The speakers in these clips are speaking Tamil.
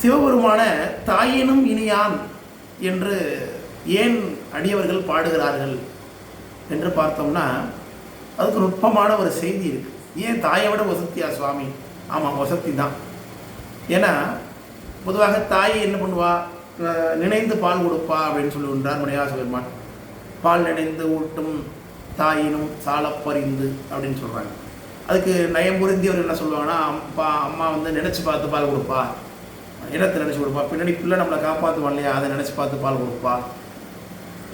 சிவபெருமான தாயினும் இனியான் என்று ஏன் அடியவர்கள் பாடுகிறார்கள் என்று பார்த்தோம்னா அதுக்கு நுட்பமான ஒரு செய்தி இருக்கு. ஏன் தாயை விட வசத்தியா சுவாமி? ஆமாம் வசதி தான். ஏன்னா பொதுவாக தாய் என்ன பண்ணுவா? நினைந்து பால் கொடுப்பா அப்படின்னு சொல்லுகின்றார் முனையாச பெருமான். பால் நினைந்து ஊட்டும் தாயினும் சாலப்பறிந்து அப்படின்னு சொல்கிறாங்க அதுக்கு நயம் புரிந்தியவர் என்ன சொல்லுவாங்கன்னா அப்பா அம்மா வந்து நினச்சி பார்த்து பால் கொடுப்பா. இடத்தை நினச்சி கொடுப்பா. பின்னாடி பிள்ளை நம்மளை காப்பாற்றுவான் இல்லையா? அதை நினச்சி பார்த்து பால் கொடுப்பா.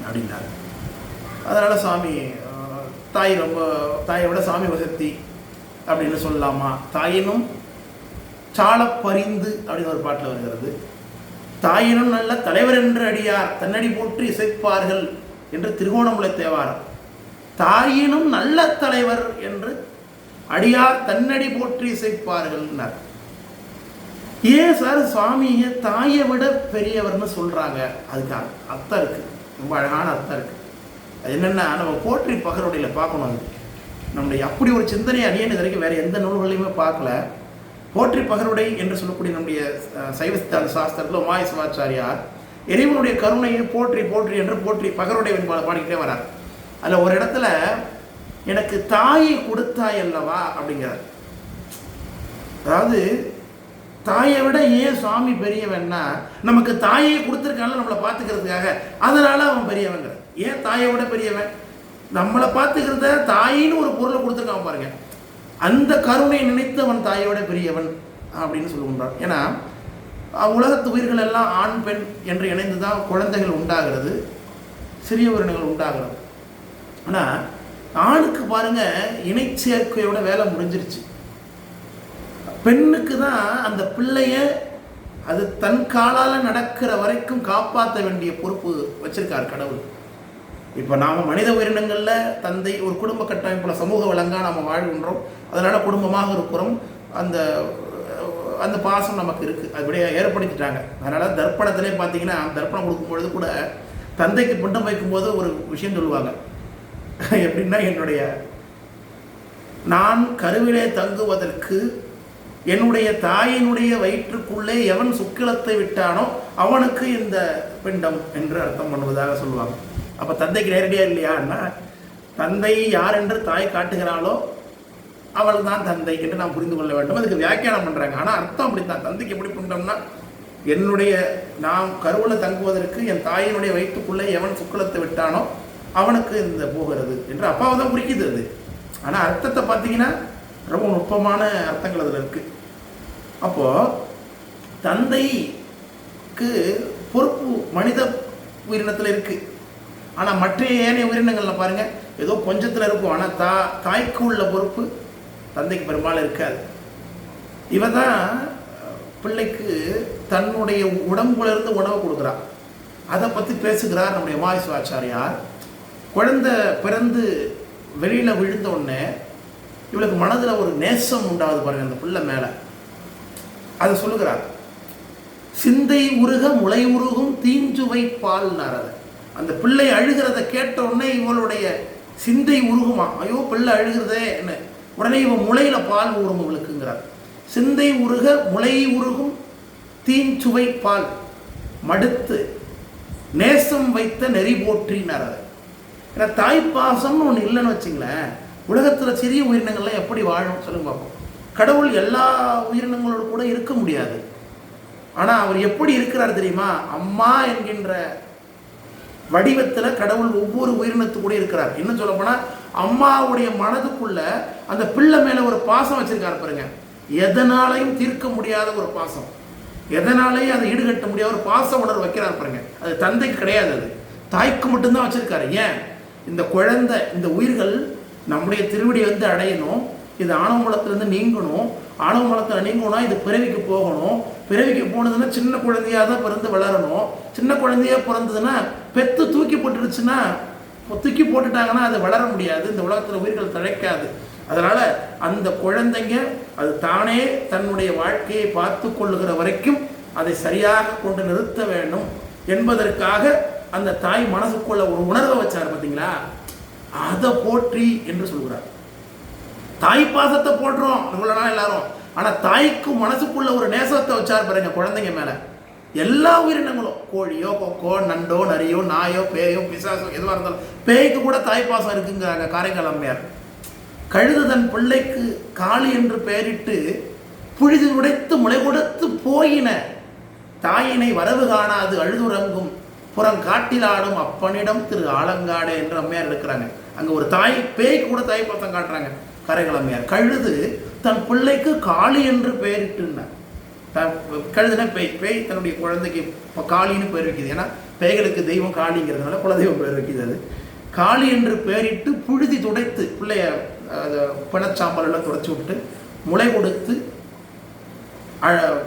அப்படின்னாரு. அதனால் சாமி தாய் ரொம்ப தாயை விட சாமி வசத்தி அப்படின்னு சொல்லலாமா? தாயினும் சாலப் பரிந்து அப்படின்னு ஒரு பாட்டில் வருகிறது. தாயினும் நல்ல தலைவர் என்று அடியார் தன்னடி போற்றி இசைப்பார்கள் என்று திருகோணமலை தேவாரம். தாயினும் நல்ல தலைவர் என்று அடியார் தன்னடி போற்றி இசைப்பார்கள்னார் ஏன் சார் சுவாமியை தாயை விட பெரியவர்னு சொல்கிறாங்க அதுக்கு அர்த்தம் இருக்குது ரொம்ப அழகான அர்த்தம் இருக்குது அது என்னென்னா நம்ம போற்றி பகருடையில் பார்க்கணும் அது. நம்முடைய அப்படி ஒரு சிந்தனை அடியேன் இது வரைக்கும் வேறு எந்த நூல்களையுமே பார்க்கல. போற்றி பகருடை என்று சொல்லக்கூடிய நம்முடைய அஹ், சைவ சித்தாந்த சாஸ்திரத்தில் உமாய சிவாச்சாரியார் இறைவனுடைய கருணையை போற்றி போற்றி என்று போற்றி பகருடை பாடிக்கிட்டே வரார். அதில் ஒரு இடத்துல எனக்கு தாயை கொடுத்தாய் அல்லவா? அப்படிங்கிறார். அதாவது தாயை விட ஏன் சுவாமி பெரியவன்னா நமக்கு தாயை கொடுத்துருக்கான நம்மளை பார்த்துக்கிறதுக்காக. அதனால அவன் பெரியவங்கிற ஏன் தாயை விட பெரியவன்? நம்மளை பார்த்துக்கிறத தாயின்னு ஒரு பொருளை கொடுத்துருக்கான் பாருங்க. அந்த கருணை நினைத்து அவன் தாயோட பெரியவன் அப்படின்னு சொல்லுகின்றான் ஏன்னா உலகத்து உயிர்கள் எல்லாம் ஆண் பெண் என்று இணைந்து தான் குழந்தைகள் உண்டாகிறது சிறிய உயிரினங்கள் உண்டாகிறது. ஆனால் ஆணுக்கு பாருங்க இணை சேர்க்கையோட வேலை முடிஞ்சிருச்சு. பெண்ணுக்கு தான் அந்த பிள்ளைய அது தன் காலால் நடக்கிற வரைக்கும் காப்பாற்ற வேண்டிய பொறுப்பு வச்சிருக்கார் கடவுள். இப்போ நாம் மனித உயிரினங்களில் தந்தை ஒரு குடும்ப கட்டமைப்பில் சமூக வளங்காக நாம் வாழ்கின்றோம். அதனால் குடும்பமாக இருக்கிறோம். அந்த அந்த பாசம் நமக்கு இருக்குது அப்படியே ஏற்படுத்திட்டாங்க. அதனால் தர்ப்பணத்திலே பார்த்தீங்கன்னா தர்ப்பணம் கொடுக்கும்பொழுது கூட தந்தைக்கு பிண்டம் வைக்கும்போது ஒரு விஷயம் சொல்லுவாங்க. எப்படின்னா என்னுடைய நான் கருவிலே தங்குவதற்கு என்னுடைய தாயினுடைய வயிற்றுக்குள்ளே எவன் சுக்கிலத்தை விட்டானோ அவனுக்கு இந்த பிண்டம் என்று அர்த்தம் பண்ணுவதாக சொல்லுவாங்க. அப்போ தந்தைக்கு நேரடியாக இல்லையான்னா தந்தை யார் என்று தாய் காட்டுகிறாளோ அவள் தான் தந்தை என்று நாம் புரிந்து கொள்ள வேண்டும். அதுக்கு வியாக்கியானம் பண்ணுறாங்க ஆனால் அர்த்தம் அப்படித்தான். தந்தைக்கு எப்படி பிண்டம்னா என்னுடைய நாம் கருவில் தங்குவதற்கு என் தாயினுடைய வயிற்றுக்குள்ளே எவன் சுக்கிலத்தை விட்டானோ அவனுக்கு இந்த போகிறது என்று அப்பாவை தான் குறிக்குது அது. ஆனால் அர்த்தத்தை பார்த்தீங்கன்னா ரொம்ப நுட்பமான அர்த்தங்கள் அதில் இருக்குது அப்போது தந்தைக்கு பொறுப்பு மனித உயிரினத்தில் இருக்குது ஆனால் மற்ற ஏனைய உயிரினங்களில் பாருங்கள் ஏதோ கொஞ்சத்தில் இருக்கும். ஆனால் தா தாய்க்கு உள்ள பொறுப்பு தந்தைக்கு பெரும்பாலும் இருக்காது. இவ தான் பிள்ளைக்கு தன்னுடைய உடம்புலேருந்து உணவு கொடுக்குறா. அதை பற்றி பேசுகிறார் நம்முடைய உமாயசுவாச்சாரியார் குழந்தை பிறந்து வெளியில் விழுந்த உடனே இவளுக்கு மனதில் ஒரு நேசம் உண்டாகுது பாருங்க அந்த பிள்ளை மேலே. அதை சொல்லுகிறார். சிந்தை உருக முளை உருகும் தீஞ்சுவை பால்னார் அதை அந்த பிள்ளை அழுகிறத கேட்ட உடனே இவளுடைய சிந்தை உருகுமா? ஐயோ பிள்ளை அழுகிறதே என்ன உடனே இவன் முளையில பால் ஊறும் இவளுக்குங்கிறார். சிந்தை உருக முளை உருகும் தீஞ்சுவை பால் மடுத்து நேசம் வைத்த நெறி போற்றினார் அதை ஏன்னா தாய்ப்பாசம்னு ஒன்று இல்லைன்னு வச்சுங்களேன். உலகத்தில் சிறிய உயிரினங்கள்லாம் எப்படி வாழும் சொல்லுங்க பார்ப்போம் கடவுள் எல்லா உயிரினங்களோடு கூட இருக்க முடியாது. ஆனால் அவர் எப்படி இருக்கிறார் தெரியுமா? அம்மா என்கின்ற வடிவத்தில் கடவுள் ஒவ்வொரு உயிரினத்து கூட இருக்கிறார். இன்னும் சொல்ல போனால் அம்மாவுடைய மனதுக்குள்ள அந்த பிள்ளை மேலே ஒரு பாசம் வச்சிருக்காரு பாருங்க. எதனாலையும் தீர்க்க முடியாத ஒரு பாசம். எதனாலையும் அதை ஈடுகட்ட முடியாத ஒரு பாச உணர்வு வைக்கிறார் பாருங்க. அது தந்தைக்கு கிடையாது அது. தாய்க்கு மட்டும்தான் வச்சிருக்காரு. ஏன்? இந்த குழந்தை இந்த உயிர்கள் நம்முடைய திருவடி வந்து அடையணும். இது ஆணவமலத்திலேருந்து நீங்கணும். ஆணவமலத்தில் நீங்கணும்னா இது பிறவிக்கு போகணும். பிறவிக்கு போனதுன்னா சின்ன குழந்தையாக தான் பிறந்து வளரணும். சின்ன குழந்தையா பிறந்ததுன்னா பெத்து தூக்கி போட்டுருச்சுன்னா தூக்கி போட்டுட்டாங்கன்னா அது வளர முடியாது. இந்த உலகத்தில் உயிர்கள் தழைக்காது. அதனால் அந்த குழந்தைங்க அது தானே தன்னுடைய வாழ்க்கையை பார்த்து கொள்ளுகிற வரைக்கும் அதை சரியாக கொண்டு நிறுத்த வேண்டும் என்பதற்காக அந்த தாய் மனசுக்குள்ள ஒரு உணர்வை வச்சார் பார்த்தீங்களா அதை போற்றி என்று சொல்கிறார். தாய் பாசத்தை போடுறோம் இவ்வளோ நாள் எல்லாரும். ஆனால் தாய்க்கு மனசுக்குள்ள ஒரு நேசத்தை வச்சார் பாருங்க குழந்தைங்க மேலே. எல்லா உயிரினங்களும். கோழியோ கொக்கோ நண்டோ நரியோ நாயோ பேயோ பிசாசோ எதுவாக இருந்தாலும் பேய்க்கு கூட தாய்ப்பாசம் இருக்குங்கிறாங்க காரைக்கால் அம்மையார் கழுது தன் பிள்ளைக்கு காளி என்று பெயரிட்டு புழுதி உடைத்து முளை கொடுத்து போயின. தாயினை வரவு காணாது அழுதுறங்கும் புறம் காட்டில் ஆடும் அப்பனிடம் திரு ஆலங்காடே என்று அம்மையார் இருக்கிறாங்க அங்கே ஒரு தாய் பேய் கூட தாய் பத்தம் காட்டுறாங்க. கரைகள் அம்மையார். கழுது தன் பிள்ளைக்கு காளி என்று பெயரிட்டுன்னா. த- கழுதுனா பேய். பேய் தன்னுடைய குழந்தைக்கு இப்போ காளின்னு பெயர் வைக்கிது. ஏன்னா பேய்களுக்கு தெய்வம் காளிங்கிறதுனால குலதெய்வம் பெயர் வைக்கிது அது. காளி என்று பெயரிட்டு புழுதி துடைத்து பிள்ளைய அதை பிணச்சாம்பல் துடைச்சி விட்டு முளை கொடுத்து அழ-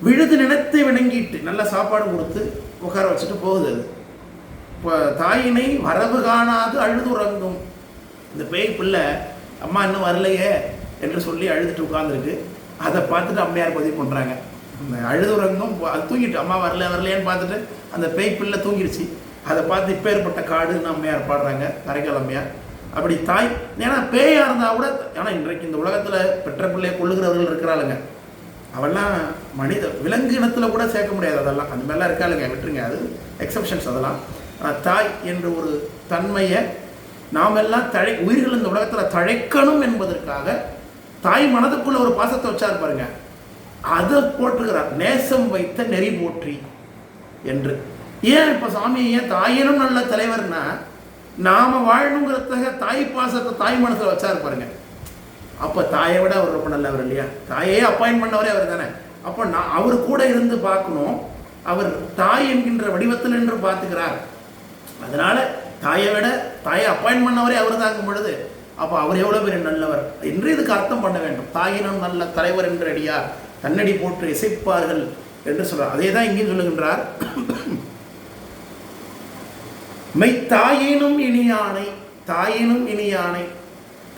விழுது நினைத்து விளங்கிட்டு நல்ல சாப்பாடு கொடுத்து உட்கார வச்சுட்டு போகுது அது. இப்போ தாயினை வரவு காணாது அழுதுறங்கும். இந்த பேய் பிள்ளை அம்மா இன்னும் வரலையே என்று சொல்லி அழுதுட்டு உட்காந்துருக்கு அதை பார்த்துட்டு அம்மையார் பதிவு பண்ணுறாங்க அந்த அழுதுறங்கும் அது தூங்கிட்டு அம்மா வரல வரலையேன்னு பார்த்துட்டு அந்த பேய் பிள்ளை தூங்கிடுச்சு அதை பார்த்து இப்பேற்பட்ட காடுன்னு அம்மையார் பாடுறாங்க கரைக்கால் அம்மையார். அப்படி தாய் ஏன்னா பேயாக இருந்தால் கூட ஏன்னா இன்றைக்கு இந்த உலகத்தில் பெற்ற பிள்ளையை கொள்ளுகிறவர்கள் இருக்கிறாளுங்க. அவெல்லாம் மனித விலங்கு இனத்தில் கூட சேர்க்க முடியாது அதெல்லாம். அந்த மாதிரிலாம் இருக்காளுங்க விட்டுருங்க. அது எக்ஸப்ஷன்ஸ் அதெல்லாம். ஆனால் தாய் என்ற ஒரு தன்மையை நாமெல்லாம் தழை உயிர்கள் இந்த உலகத்தில் தழைக்கணும் என்பதற்காக தாய் மனதுக்குள்ள ஒரு பாசத்தை வச்சார் பாருங்க. அதை போட்டுக்கிறார் நேசம் வைத்த நெறி போற்றி என்று. ஏன் இப்போ சாமி ஏன் தாயினும் நல்ல தலைவர்னா நாம வாழணுங்கிறதுக்காக தாய் பாசத்தை தாய் மனசில் வச்சார் பாருங்கள் அப்போ தாயை விட அவர் ரொம்ப நல்லவர் இல்லையா? தாயே அப்பாயின் பண்ணவரே அவர் தானே. அப்போ நான் அவர் கூட இருந்து பார்க்கணும். அவர் தாய் என்கின்ற வடிவத்தில் என்று பார்த்துக்கிறார். அதனால தாயை விட தாயை அப்பாயின்ட் பண்ணவரே அவர் தாங்கும் பொழுது அப்போ அவர் எவ்வளோ பெரிய நல்லவர்? என்று இதுக்கு அர்த்தம் பண்ண வேண்டும். தாயினும் நல்ல தலைவர் என்று அடியார் தன்னடி போட்டு இசைப்பார்கள் என்று சொல்றார். அதே தான் இங்கேயும் சொல்லுகின்றார். மெய்த்தாயினும் இனியானை தாயினும் இனியானை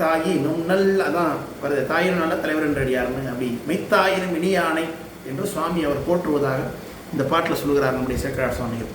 தாயினும் நல் அதான். வருது தாயினும் நல்ல தலைவர் என்று அடியார்னு அப்படி. மெய்த்தாயினும் இனியானை என்று சுவாமி அவர் போற்றுவதாக இந்த பாட்டில் சொல்கிறார் நம்முடைய சேக்கரார் சுவாமிகள்.